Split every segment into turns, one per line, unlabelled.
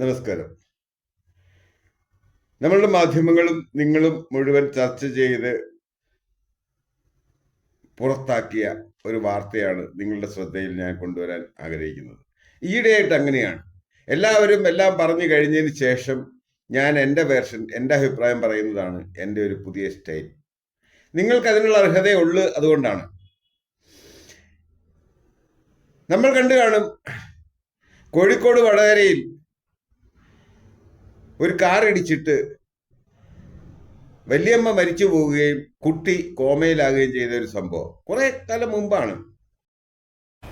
നമസ്കാരം. നമ്മളുടെ മാധ്യമങ്ങളും നിങ്ങളും മുഴുവൻ ചർച്ച ചെയ്ത് പുറത്താക്കിയ ഒരു വാർത്തയാണ് നിങ്ങളുടെ ശ്രദ്ധയിൽ ഞാൻ കൊണ്ടുവരാൻ ആഗ്രഹിക്കുന്നത്. ഈയിടെയായിട്ട് അങ്ങനെയാണ്. എല്ലാവരും എല്ലാം പറഞ്ഞു കഴിഞ്ഞതിന് ശേഷം ഞാൻ എന്റെ വേർഷൻ എന്റെ അഭിപ്രായം പറയുന്നതാണ് എന്റെ ഒരു പുതിയ സ്റ്റൈൽ. നിങ്ങൾക്ക് അതിനുള്ള അർഹതയുള്ളൂ അതുകൊണ്ടാണ്. നമ്മൾ കണ്ടു കാണും കോഴിക്കോട് വടകരയിൽ ഒരു കാർ ഇടിച്ചിട്ട് വലിയമ്മ മരിച്ചു പോവുകയും കുട്ടി കോമയിലാകുകയും ചെയ്ത ഒരു സംഭവം. കുറെ കാലം മുമ്പാണ്.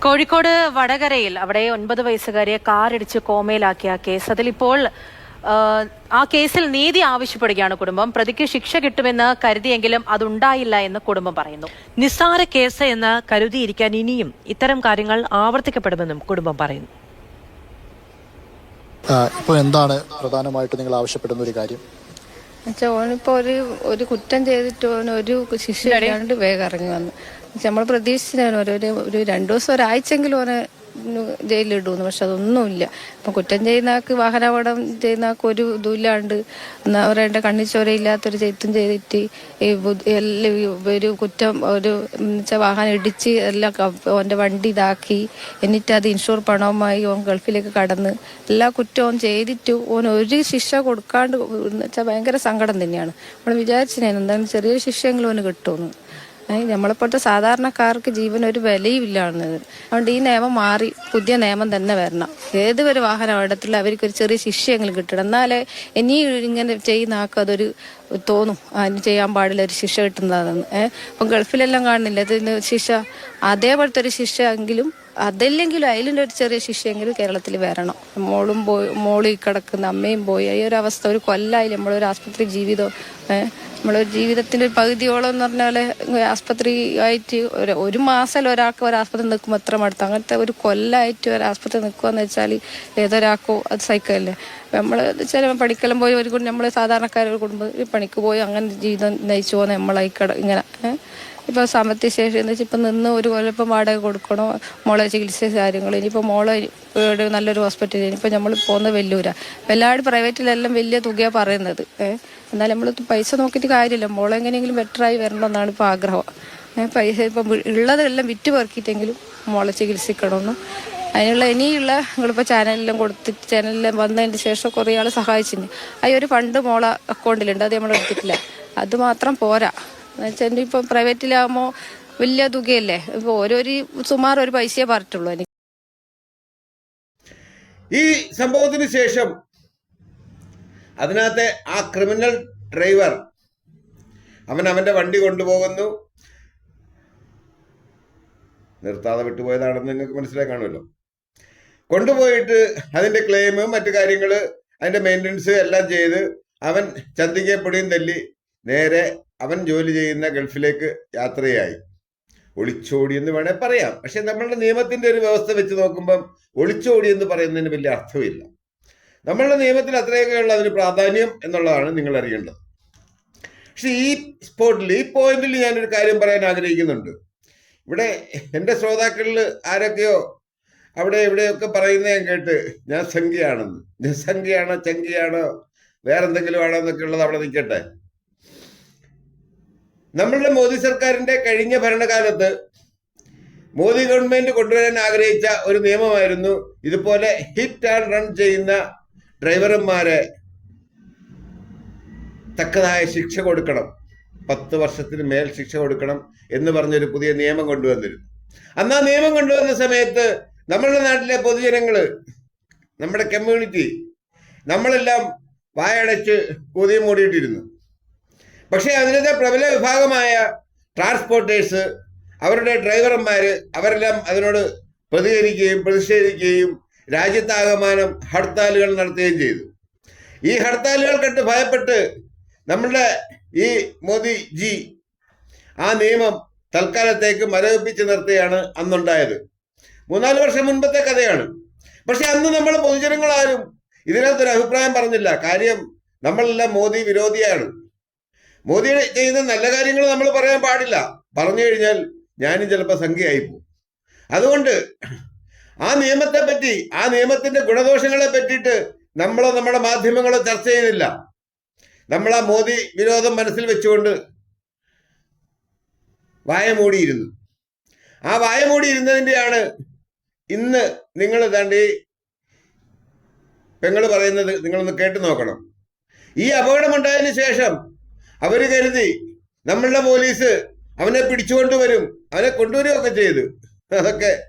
കോഴിക്കോട് വടകരയിൽ അവിടെ ഒൻപത് വയസ്സുകാരിയെ കാറിടിച്ച് കോമയിലാക്കിയ കേസ്. അതിലിപ്പോൾ ആ കേസിൽ നീതി ആവശ്യപ്പെടുകയാണ് കുടുംബം. പ്രതിക്ക് ശിക്ഷ കിട്ടുമെന്ന് കരുതിയെങ്കിലും അതുണ്ടായില്ല എന്ന് കുടുംബം പറയുന്നു.
നിസ്സാര കേസ് എന്ന് കരുതിയിരിക്കാൻ ഇനിയും ഇത്തരം കാര്യങ്ങൾ ആവർത്തിക്കപ്പെടുമെന്നും കുടുംബം പറയുന്നു.
ഇപ്പോൾ എന്താണ് പ്രധാനമായിട്ട് നിങ്ങൾ ആവശ്യപ്പെടുന്ന ഒരു കാര്യം?
ഓനിപ്പോ ഒരു ഒരു കുറ്റം ചെയ്തിട്ട് ഓന് ഒരു ശിക്ഷ വേഗം ഇറങ്ങി വന്നു. നമ്മൾ പ്രതീക്ഷിച്ചാണ് ഒരു ഒരു- ഒരു രണ്ടു ദിവസം ഒരാഴ്ചയെങ്കിലും ഓനെ ജയിലിലിടുന്നു പക്ഷെ അതൊന്നുമില്ല. അപ്പം കുറ്റം ചെയ്യുന്ന ആൾക്ക് വാഹനാപകടം ചെയ്യുന്ന ആൾക്ക് ഒരു ഇതുമില്ലാണ്ട് അവരുടെ കണ്ണി കണ്ണിച്ചോരയില്ലാത്തൊരു ചെയ്ത്തും ചെയ്തിട്ട് ഈ ഒരു കുറ്റം ഒരു വാഹനം ഇടിച്ച് എല്ലാം ക- വണ്ടി ഇതാക്കി. എന്നിട്ട് അത് ഇൻഷുർ പണവുമായി ഓൻ ഗൾഫിലേക്ക് കടന്ന് എല്ലാ കുറ്റവും ചെയ്തിട്ട് ഓൻ ഒരു ശിക്ഷ കൊടുക്കാണ്ട് വെച്ചാൽ ഭയങ്കര സങ്കടം തന്നെയാണ്. നമ്മൾ വിചാരിച്ചിനെ എന്താണ് ചെറിയൊരു ശിക്ഷയെങ്കിലും ഓന് കിട്ടുമെന്ന്. നമ്മളിപ്പോഴത്തെ സാധാരണക്കാർക്ക് ജീവൻ ഒരു വിലയും ഇല്ലാണത് അതുകൊണ്ട് ഈ നിയമം മാറി പുതിയ നിയമം തന്നെ വരണം. ഏത് ഒരു വാഹനം അപകടത്തിൽ അവർക്ക് ഒരു ചെറിയ ശിക്ഷയെങ്കിലും കിട്ടണം. എന്നാലേ ഇനി ഇങ്ങനെ ചെയ്യുന്ന ആൾക്ക് അതൊരു തോന്നും. അതിന് ചെയ്യാൻ പാടില്ല ഒരു ശിക്ഷ കിട്ടുന്നതാണെന്ന്. ഏഹ് അപ്പം ഗൾഫിലെല്ലാം കാണുന്നില്ല? ഇതിന് ശിക്ഷ അതേപോലത്തെ ഒരു ശിക്ഷ എങ്കിലും അതല്ലെങ്കിലും അതിലിന്റെ ഒരു ചെറിയ ശിഷ്യെങ്കിലും കേരളത്തിൽ വരണം. മോളും പോയി മോളി കിടക്കുന്ന അമ്മയും പോയി. ഈ ഒരു അവസ്ഥ ഒരു കൊല്ലായി നമ്മളൊരു ആസ്പത്രി ജീവിതം നമ്മളൊരു ജീവിതത്തിന്റെ ഒരു പകുതിയോളം എന്ന് പറഞ്ഞാൽ ആസ്പത്രി ആയിട്ട് ഒരു ഒരു മാസം ഒരാൾക്ക് ഒരു ആസ്പത്രി നിൽക്കുമ്പോൾ എത്ര മടുത്തു. അങ്ങനത്തെ ഒരു കൊല്ലായിട്ട് ഒരു ആസ്പത്രി നിൽക്കുകയെന്ന് വെച്ചാൽ ഏതൊരാൾക്കോ അത് സഹിക്കല്ലേ. നമ്മൾ ചില പഠിക്കലും പോയി ഒരു നമ്മൾ സാധാരണക്കാരൊരു കുടുംബം പണിക്ക് പോയി അങ്ങനെ ജീവിതം നയിച്ചു പോകുന്ന നമ്മളായി കട ഇങ്ങനെ ഇപ്പോൾ സാമ്പത്തിക ശേഷി എന്ന് വെച്ചാൽ ഇപ്പം നിന്ന് ഒരു കൊല്ലം ഇപ്പം വാടക കൊടുക്കണോ? മോളെ ചികിത്സ കാര്യങ്ങൾ ഇനിയിപ്പോൾ മോളെ ഇവിടെ നല്ലൊരു ഹോസ്പിറ്റലിൽ ഇനിയിപ്പോൾ നമ്മൾ പോകുന്നത് വെല്ലൂരാ. വല്ലാണ്ട് പ്രൈവറ്റിലെല്ലാം വലിയ തുകയാണ് പറയുന്നത്. എന്നാൽ നമ്മൾ പൈസ നോക്കിയിട്ട് കാര്യമില്ല. മോളെ എങ്ങനെയെങ്കിലും ബെറ്ററായി വരണമെന്നാണ് ഇപ്പോൾ ആഗ്രഹം. പൈസ ഇപ്പം ഉള്ളതെല്ലാം വിറ്റ് പെറുക്കിയിട്ടെങ്കിലും മോളെ ചികിത്സിക്കണമെന്നും അതിനുള്ള ഇനിയുള്ള നിങ്ങളിപ്പോൾ ചാനലിലും കൊടുത്തിട്ട് ചാനലിൽ വന്നതിന് ശേഷം കുറേ ആൾ സഹായിച്ചിട്ടുണ്ട് ആ ഒരു ഫണ്ട് മോളെ അക്കൗണ്ടിലുണ്ട് അത് നമ്മൾ എടുത്തിട്ടില്ല. അത് മാത്രം പോരാ. എന്നുവെച്ചാൽ ഇപ്പം പ്രൈവറ്റിലാകുമ്പോൾ വലിയ തുകയല്ലേ? ഇപ്പോൾ ഓരോരു സുമാർ ഒരു പൈസയെ പറഞ്ഞിട്ടുള്ളൂ എനിക്ക്.
ഈ സംഭവത്തിന് ശേഷം അതിനകത്തെ ആ ക്രിമിനൽ ഡ്രൈവർ അവൻ അവന്റെ വണ്ടി കൊണ്ടുപോകുന്നു. നിർത്താതെ വിട്ടുപോയതാണെന്ന് നിങ്ങൾക്ക് മനസ്സിലായി കാണുമല്ലോ. കൊണ്ടുപോയിട്ട് അതിന്റെ ക്ലെയിം മറ്റു കാര്യങ്ങൾ അതിന്റെ മെയിന്റനൻസ് എല്ലാം ചെയ്ത് അവൻ ചന്തികപ്പൊടിയും തല്ലി നേരെ അവൻ ജോലി ചെയ്യുന്ന ഗൾഫിലേക്ക് യാത്രയായി. ഒളിച്ചോടി എന്ന് വേണേൽ പറയാം. പക്ഷെ നമ്മളുടെ നിയമത്തിന്റെ ഒരു വ്യവസ്ഥ വെച്ച് നോക്കുമ്പം ഒളിച്ചോടി എന്ന് പറയുന്നതിന് വലിയ അർത്ഥമില്ല. നമ്മളുടെ നിയമത്തിൽ അത്രയൊക്കെയുള്ള അതിന് പ്രാധാന്യം എന്നുള്ളതാണ് നിങ്ങൾ അറിയേണ്ടത്. പക്ഷെ ഈ സ്പോട്ടിൽ ഈ പോയിന്റിൽ ഞാനൊരു കാര്യം പറയാൻ ആഗ്രഹിക്കുന്നുണ്ട്. ഇവിടെ എന്റെ ശ്രോതാക്കളിൽ ആരൊക്കെയോ അവിടെ ഇവിടെയൊക്കെ പറയുന്നത് ഞാൻ കേട്ട് ഞാൻ സംഖ്യയാണെന്ന്. ഞാൻ സംഖ്യയാണോ ചങ്കിയാണോ വേറെന്തെങ്കിലും ആണോ എന്നൊക്കെ ഉള്ളത് അവിടെ നിൽക്കട്ടെ. നമ്മളുടെ മോദി സർക്കാരിന്റെ കഴിഞ്ഞ ഭരണകാലത്ത് മോദി ഗവൺമെന്റ് കൊണ്ടുവരാൻ ആഗ്രഹിച്ച ഒരു നിയമമായിരുന്നു ഇതുപോലെ ഹിറ്റ് ആൻഡ് റൺ ചെയ്യുന്ന ഡ്രൈവർമാരെ തക്കതായ ശിക്ഷ കൊടുക്കണം. പത്ത് വർഷത്തിന് മേൽ ശിക്ഷ കൊടുക്കണം എന്ന് പറഞ്ഞൊരു പുതിയ നിയമം കൊണ്ടുവന്നിരുന്നു. അന്ന് ആ നിയമം കൊണ്ടുവന്ന സമയത്ത് നമ്മളുടെ നാട്ടിലെ പൊതുജനങ്ങൾ നമ്മുടെ കമ്മ്യൂണിറ്റി നമ്മളെല്ലാം വായടച്ച് കൊതിയും മൂടിയിട്ടിരുന്നു. പക്ഷേ അതിനകത്തെ പ്രബല വിഭാഗമായ ട്രാൻസ്പോർട്ടേഴ്സ് അവരുടെ ഡ്രൈവർമാർ അവരെല്ലാം അതിനോട് പ്രതികരിക്കുകയും പ്രതിഷേധിക്കുകയും രാജ്യത്താകമാനം ഹർത്താലുകൾ നടത്തുകയും ചെയ്തു. ഈ ഹർത്താലുകൾ കണ്ട് ഭയപ്പെട്ട് നമ്മളുടെ ഈ മോദിജി ആ നിയമം തൽക്കാലത്തേക്ക് മരവിപ്പിച്ച് നിർത്തുകയാണ് അന്നുണ്ടായത്. മൂന്നാൽ വർഷം മുൻപത്തെ കഥയാണ്. പക്ഷെ അന്ന് നമ്മൾ പൊതുജനങ്ങളാരും ഇതിനകത്തൊരു അഭിപ്രായം പറഞ്ഞില്ല. കാര്യം നമ്മളെല്ലാം മോദി വിരോധിയാണ്. മോദി ചെയ്യുന്ന നല്ല കാര്യങ്ങൾ നമ്മൾ പറയാൻ പാടില്ല. പറഞ്ഞു കഴിഞ്ഞാൽ ഞാനും ചിലപ്പോൾ സംഖ്യയായി പോകും. അതുകൊണ്ട് ആ നിയമത്തെ പറ്റി ആ നിയമത്തിന്റെ ഗുണദോഷങ്ങളെ പറ്റിയിട്ട് നമ്മളോ നമ്മുടെ മാധ്യമങ്ങളോ ചർച്ച ചെയ്യുന്നില്ല. നമ്മൾ ആ മോദി വിരോധം മനസ്സിൽ വെച്ചുകൊണ്ട് വായ മൂടിയിരുന്നു. ആ വായ മൂടിയിരുന്നതിന്റെയാണ് ഇന്ന് നിങ്ങൾ താണ്ടി പെങ്ങൾ പറയുന്നത് നിങ്ങളൊന്ന് കേട്ടു നോക്കണം. ഈ അപകടമുണ്ടായതിനു ശേഷം അവർ കരുതി നമ്മളുടെ പോലീസ് അവനെ പിടിച്ചുകൊണ്ടുവരും അവനെ കൊണ്ടുവരികയൊക്കെ ചെയ്തു. അതൊക്കെ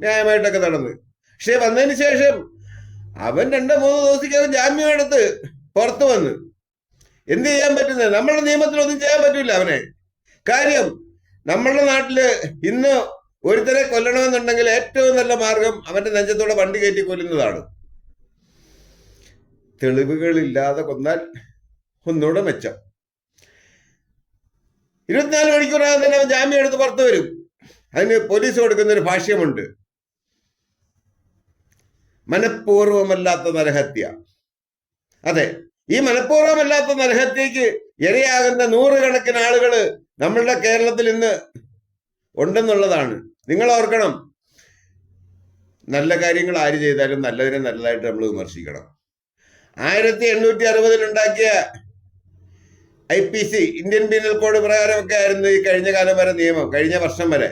ന്യായമായിട്ടൊക്കെ നടന്നു. പക്ഷെ വന്നതിന് ശേഷം അവൻ രണ്ടോ മൂന്നോ ദിവസത്തേക്ക് ജാമ്യം എടുത്ത് പുറത്തു വന്ന്. എന്ത് ചെയ്യാൻ പറ്റുന്നത് നമ്മളുടെ നിയമത്തിലൊന്നും ചെയ്യാൻ പറ്റൂല അവനെ. കാര്യം നമ്മളുടെ നാട്ടിൽ ഇന്ന് ഒരുത്തരെ കൊല്ലണമെന്നുണ്ടെങ്കിൽ ഏറ്റവും നല്ല മാർഗം അവന്റെ നെഞ്ചത്തോടെ വണ്ടി കയറ്റി കൊല്ലുന്നതാണ്. തെളിവുകളില്ലാതെ കൊന്നാൽ ഒന്നുകൂടെ മെച്ചം. ഇരുപത്തിനാല് മണിക്കൂറാകും തന്നെ ജാമ്യം എടുത്ത് പുറത്തു വരും. അതിന് പോലീസ് കൊടുക്കുന്ന ഒരു ഭാഷ്യമുണ്ട്. മനഃപൂർവമല്ലാത്ത നരഹത്യ. അതെ ഈ മനഃപൂർവമല്ലാത്ത നരഹത്യക്ക് ഇരയാകുന്ന നൂറുകണക്കിന് ആളുകൾ നമ്മളുടെ കേരളത്തിൽ ഇന്ന് ഉണ്ടെന്നുള്ളതാണ്. നിങ്ങൾ ഓർക്കണം നല്ല കാര്യങ്ങൾ ആര് ചെയ്താലും നല്ലതിനെ നല്ലതായിട്ട് നമ്മൾ വിമർശിക്കണം. ആയിരത്തി എണ്ണൂറ്റി അറുപതിൽ ഉണ്ടാക്കിയ I P C Indian penal code പ്രകാരമൊക്കെ ആയിരുന്നു ഈ കഴിഞ്ഞ കാലം വരെ നിയമം കഴിഞ്ഞ വർഷം വരെ.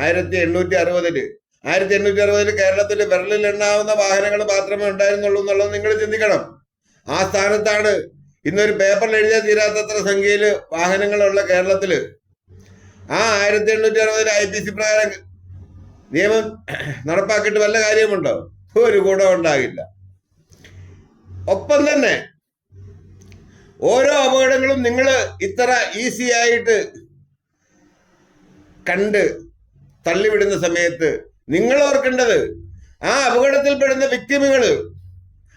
ആയിരത്തി എണ്ണൂറ്റി അറുപതിൽ ആയിരത്തി എണ്ണൂറ്റി അറുപതിൽ കേരളത്തിൽ വിരലിൽ എണ്ണാവുന്ന വാഹനങ്ങൾ മാത്രമേ ഉണ്ടായിരുന്നുള്ളൂ എന്നുള്ളത് നിങ്ങൾ ചിന്തിക്കണം. ആ സ്ഥാനത്താണ് ഇന്നൊരു പേപ്പറിൽ എഴുതിയാൽ തീരാത്തത്ര സംഖ്യയിൽ വാഹനങ്ങളുള്ള കേരളത്തിൽ ആ ആയിരത്തി എണ്ണൂറ്റി അറുപതിൽ ഐ പി സി പ്രകാരം നിയമം നടപ്പാക്കിയിട്ട് വല്ല കാര്യമുണ്ടോ? ഒരു ഗുണം ഉണ്ടാകില്ല. ഒപ്പം തന്നെ ഓരോ അപകടങ്ങളും നിങ്ങൾ ഇത്ര ഈസി ആയിട്ട് കണ്ട് തള്ളിവിടുന്ന സമയത്ത് നിങ്ങൾ ഓർക്കേണ്ടത് ആ അപകടത്തിൽപ്പെടുന്ന വ്യക്തിമുകൾ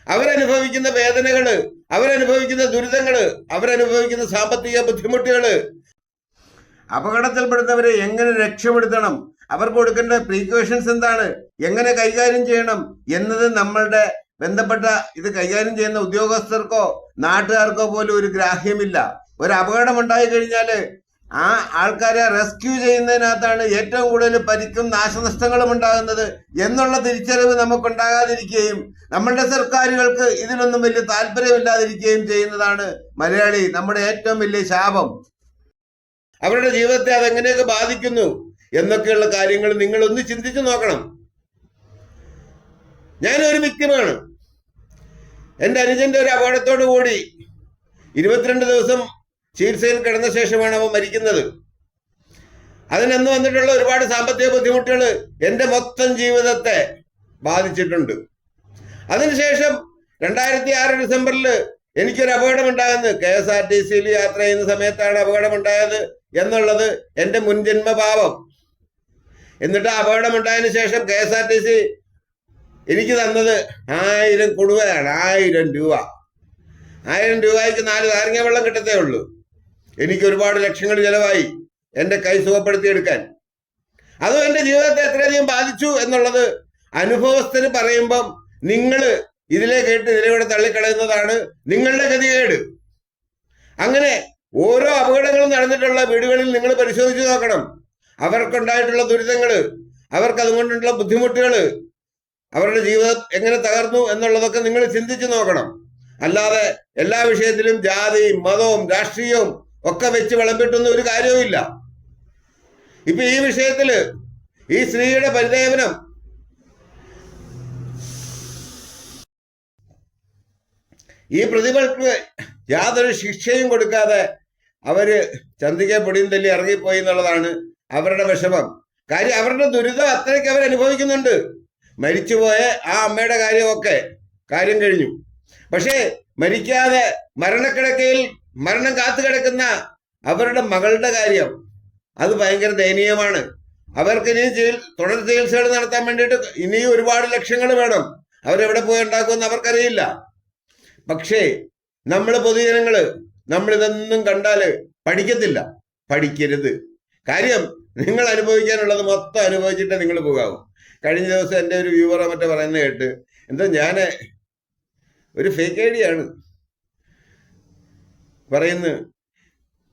അവരനുഭവിക്കുന്ന വേദനകൾ അവരനുഭവിക്കുന്ന ദുരിതങ്ങൾ അവരനുഭവിക്കുന്ന സാമ്പത്തിക ബുദ്ധിമുട്ടുകൾ. അപകടത്തിൽപ്പെടുന്നവരെ എങ്ങനെ രക്ഷപ്പെടുത്തണം? അവർക്ക് കൊടുക്കേണ്ട പ്രീക്കോഷൻസ് എന്താണ്? എങ്ങനെ കൈകാര്യം ചെയ്യണം? എന്നത് നമ്മളുടെ ബന്ധപ്പെട്ട ഇത് കൈകാര്യം ചെയ്യുന്ന ഉദ്യോഗസ്ഥർക്കോ നാട്ടുകാർക്കോ പോലും ഒരു ഗ്രാഹ്യമില്ല. ഒരു അപകടം ഉണ്ടായി കഴിഞ്ഞാൽ ആ ആൾക്കാരെ റെസ്ക്യൂ ചെയ്യുന്നതിനകത്താണ് ഏറ്റവും കൂടുതൽ പരിക്കും നാശനഷ്ടങ്ങളും ഉണ്ടാകുന്നത് എന്നുള്ള തിരിച്ചറിവ് നമുക്കുണ്ടാകാതിരിക്കുകയും നമ്മളുടെ സർക്കാരുകൾക്ക് ഇതിനൊന്നും വലിയ താല്പര്യമില്ലാതിരിക്കുകയും ചെയ്യുന്നതാണ് മലയാളി നമ്മുടെ ഏറ്റവും വലിയ ശാപം. അവരുടെ ജീവിതത്തെ അതെങ്ങനെയൊക്കെ ബാധിക്കുന്നു എന്നൊക്കെയുള്ള കാര്യങ്ങൾ നിങ്ങൾ ഒന്ന് ചിന്തിച്ചു നോക്കണം. ഞാനൊരു വ്യക്തിമാണ് എന്റെ അനുജന്റെ ഒരു അപകടത്തോടു കൂടി ഇരുപത്തിരണ്ട് ദിവസം ചികിത്സയിൽ കിടന്ന ശേഷമാണ് അവൻ മരിക്കുന്നത്. അതിനന്ന് വന്നിട്ടുള്ള ഒരുപാട് സാമ്പത്തിക ബുദ്ധിമുട്ടുകൾ എന്റെ മൊത്തം ജീവിതത്തെ ബാധിച്ചിട്ടുണ്ട്. അതിനുശേഷം രണ്ടായിരത്തി ആറ് ഡിസംബറിൽ എനിക്കൊരു അപകടമുണ്ടായെന്ന് കെ എസ് ആർ ടി സിയിൽ യാത്ര ചെയ്യുന്ന സമയത്താണ് അപകടമുണ്ടായത് എന്നുള്ളത് എന്റെ മുൻജന്മഭാവം എന്നിട്ട് ആ അപകടം ഉണ്ടായതിനു ശേഷം K S R T C എനിക്ക് തന്നത് ആയിരം കൊടുവയാണ് ആയിരം രൂപ. ആയിരം രൂപയ്ക്ക് നാല് നാരങ്ങ വെള്ളം കിട്ടത്തേ ഉള്ളൂ. എനിക്ക് ഒരുപാട് ലക്ഷങ്ങൾ ചെലവായി എന്റെ കൈ സുഖപ്പെടുത്തിയെടുക്കാൻ അതും എന്റെ ജീവിതത്തെ എത്രയധികം ബാധിച്ചു എന്നുള്ളത് അനുഭവസ്ഥന് പറയുമ്പം നിങ്ങൾ ഇതിലെ കേട്ട് ഇതിലൂടെ തള്ളിക്കളയുന്നതാണ് നിങ്ങളുടെ ഗതികേട്. അങ്ങനെ ഓരോ അപകടങ്ങളും നടന്നിട്ടുള്ള വീടുകളിൽ നിങ്ങൾ പരിശോധിച്ചു നോക്കണം. അവർക്കുണ്ടായിട്ടുള്ള ദുരിതങ്ങൾ അവർക്ക് അതുകൊണ്ടുള്ള ബുദ്ധിമുട്ടുകൾ അവരുടെ ജീവിതം എങ്ങനെ തകർന്നു എന്നുള്ളതൊക്കെ നിങ്ങൾ ചിന്തിച്ചു നോക്കണം. അല്ലാതെ എല്ലാ വിഷയത്തിലും ജാതിയും മതവും രാഷ്ട്രീയവും ഒക്കെ വെച്ച് വിളമ്പിട്ടൊന്നും ഒരു കാര്യവുമില്ല ഇപ്പൊ ഈ വിഷയത്തിൽ ഈ സ്ത്രീയുടെ പരിദേവനം ഈ പ്രതികൾക്ക് യാതൊരു ശിക്ഷയും കൊടുക്കാതെ അവർ ചന്തിക പൊടിയും തല്ലി ഇറങ്ങിപ്പോയി എന്നുള്ളതാണ് അവരുടെ വിഷമം. കാര്യം അവരുടെ ദുരിതം അത്രയ്ക്ക് അവർ അനുഭവിക്കുന്നുണ്ട് മരിച്ചുപോയ ആ അമ്മയുടെ കാര്യമൊക്കെ കാര്യം കഴിഞ്ഞു. പക്ഷേ മരിക്കാതെ മരണക്കിടക്കയിൽ മരണം കാത്തു കിടക്കുന്ന അവരുടെ മകളുടെ കാര്യം അത് ഭയങ്കര ദയനീയമാണ്. അവർക്ക് ഇനി തുടർ ചികിത്സകൾ നടത്താൻ വേണ്ടിയിട്ട് ഇനിയും ഒരുപാട് ലക്ഷ്യങ്ങൾ വേണം. അവരെവിടെ പോയി ഉണ്ടാക്കുമെന്ന് അവർക്കറിയില്ല. പക്ഷേ നമ്മൾ പൊതുജനങ്ങൾ നമ്മൾ ഇതൊന്നും കണ്ടാൽ പഠിക്കത്തില്ല. പഠിക്കരുത്. കാര്യം നിങ്ങൾ അനുഭവിക്കാനുള്ളത് മൊത്തം അനുഭവിച്ചിട്ടേ നിങ്ങൾ പോകാവൂ. കഴിഞ്ഞ ദിവസം എന്റെ ഒരു വ്യൂവറ മറ്റോ പറയുന്നത് കേട്ട് എന്താ ഞാൻ ഒരു ഫേക്ക് ഐ ഡിയാണ് പറയുന്നു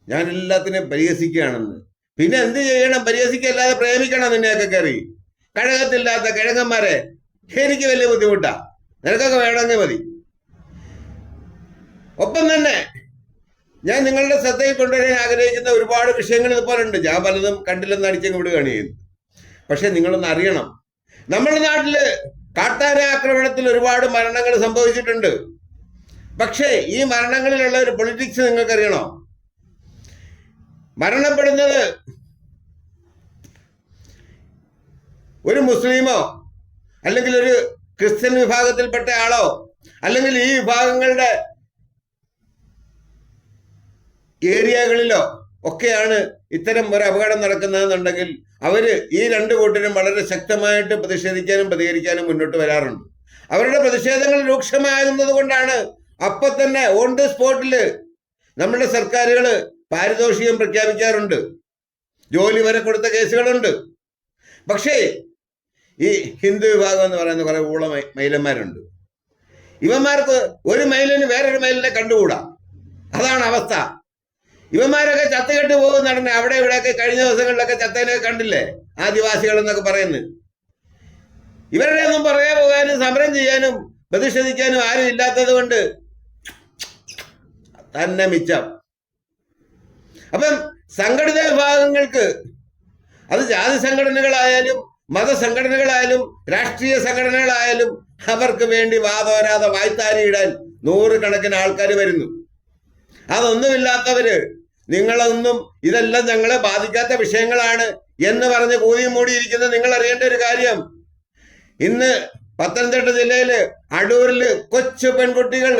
ഞാൻ എല്ലാത്തിനെയും പരിഹസിക്കുകയാണെന്ന്. പിന്നെ എന്ത് ചെയ്യണം? പരിഹസിക്കല്ലാതെ പ്രേമിക്കണം നിന്നെയൊക്കെ കയറി. കഴകത്തില്ലാത്ത കിഴങ്ങന്മാരെ എനിക്ക് വലിയ ബുദ്ധിമുട്ടാ. നിനക്കൊക്കെ വേണമെങ്കിൽ മതി. ഒപ്പം തന്നെ ഞാൻ നിങ്ങളുടെ ശ്രദ്ധയിൽ കൊണ്ടുവരാൻ ആഗ്രഹിക്കുന്ന ഒരുപാട് വിഷയങ്ങൾ ഇതുപോലെ ഉണ്ട് ഞാൻ പലതും കണ്ടില്ലെന്ന് അടിച്ചങ്ങ് വിടുകയാണ് ചെയ്യുന്നത്. പക്ഷെ നിങ്ങളൊന്ന് അറിയണം. നമ്മുടെ നാട്ടിൽ കാട്ടാന ആക്രമണത്തിൽ ഒരുപാട് മരണങ്ങൾ സംഭവിച്ചിട്ടുണ്ട്. പക്ഷേ ഈ മരണങ്ങളിലുള്ള ഒരു പൊളിറ്റിക്സ് നിങ്ങൾക്കറിയണോ? മരണപ്പെടുന്നത് ഒരു മുസ്ലിമോ അല്ലെങ്കിൽ ഒരു ക്രിസ്ത്യൻ വിഭാഗത്തിൽപ്പെട്ട ആളോ അല്ലെങ്കിൽ ഈ വിഭാഗങ്ങളുടെ ഏരിയകളിലോ ഒക്കെയാണ് ഇത്തരം ഒരു അപകടം നടക്കുന്നതെന്നുണ്ടെങ്കിൽ അവർ ഈ രണ്ട് കൂട്ടരും വളരെ ശക്തമായിട്ട് പ്രതിഷേധിക്കാനും പ്രതികരിക്കാനും മുന്നോട്ട് വരാറുണ്ട്. അവരുടെ പ്രതിഷേധങ്ങൾ രൂക്ഷമാകുന്നത് കൊണ്ടാണ് അപ്പൊ തന്നെ ഓൺ ദ സ്പോട്ടിൽ നമ്മുടെ സർക്കാരുകൾ പാരിതോഷികം പ്രഖ്യാപിക്കാറുണ്ട്. ജോലി വരെ കൊടുത്ത കേസുകളുണ്ട്. പക്ഷേ ഈ ഹിന്ദു വിഭാഗം എന്ന് പറയുന്ന കുറെ ഊള മൈലന്മാരുണ്ട്. ഇവന്മാർക്ക് ഒരു മൈലിന് വേറൊരു മൈലിനെ കണ്ടുകൂടാ? അതാണ് അവസ്ഥ. ഇവന്മാരൊക്കെ ചത്തുകെട്ട് പോകും നടന്നെ. അവിടെ ഇവിടെയൊക്കെ കഴിഞ്ഞ ദിവസങ്ങളിലൊക്കെ ചത്തേനൊക്കെ കണ്ടില്ലേ? ആദിവാസികൾ എന്നൊക്കെ പറയുന്നത്. ഇവരുടെ ഒന്നും പറയാൻ പോകാനും സമരം ചെയ്യാനും പ്രതിഷേധിക്കാനും ആരും ഇല്ലാത്തത് കൊണ്ട് തന്നെ മിച്ചം. അപ്പം സംഘടിത വിഭാഗങ്ങൾക്ക് അത് ജാതി സംഘടനകളായാലും മതസംഘടനകളായാലും രാഷ്ട്രീയ സംഘടനകളായാലും അവർക്ക് വേണ്ടി വാതോരാതെ വായ്ത്താരിയിടാൻ നൂറുകണക്കിന് ആൾക്കാർ വരുന്നു. അതൊന്നുമില്ലാത്തവര് നിങ്ങളൊന്നും ഇതെല്ലാം ഞങ്ങളെ ബാധിക്കാത്ത വിഷയങ്ങളാണ് എന്ന് പറഞ്ഞ് കൂതിയും മൂടിയിരിക്കുന്ന നിങ്ങൾ അറിയേണ്ട ഒരു കാര്യം. ഇന്ന് പത്തനംതിട്ട ജില്ലയിൽ അടൂരിൽ കൊച്ചു പെൺകുട്ടികൾ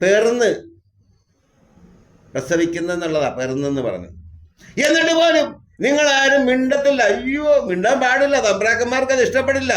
പെർന്ന് പ്രസവിക്കുന്നെന്നുള്ളതാ പെർന്നെന്ന് പറഞ്ഞു. എന്നിട്ട് പോലും നിങ്ങൾ ആരും മിണ്ടത്തില്ല. അയ്യോ മിണ്ടാൻ പാടില്ല. തമ്പ്രാക്കന്മാർക്ക് അത് ഇഷ്ടപ്പെടില്ല.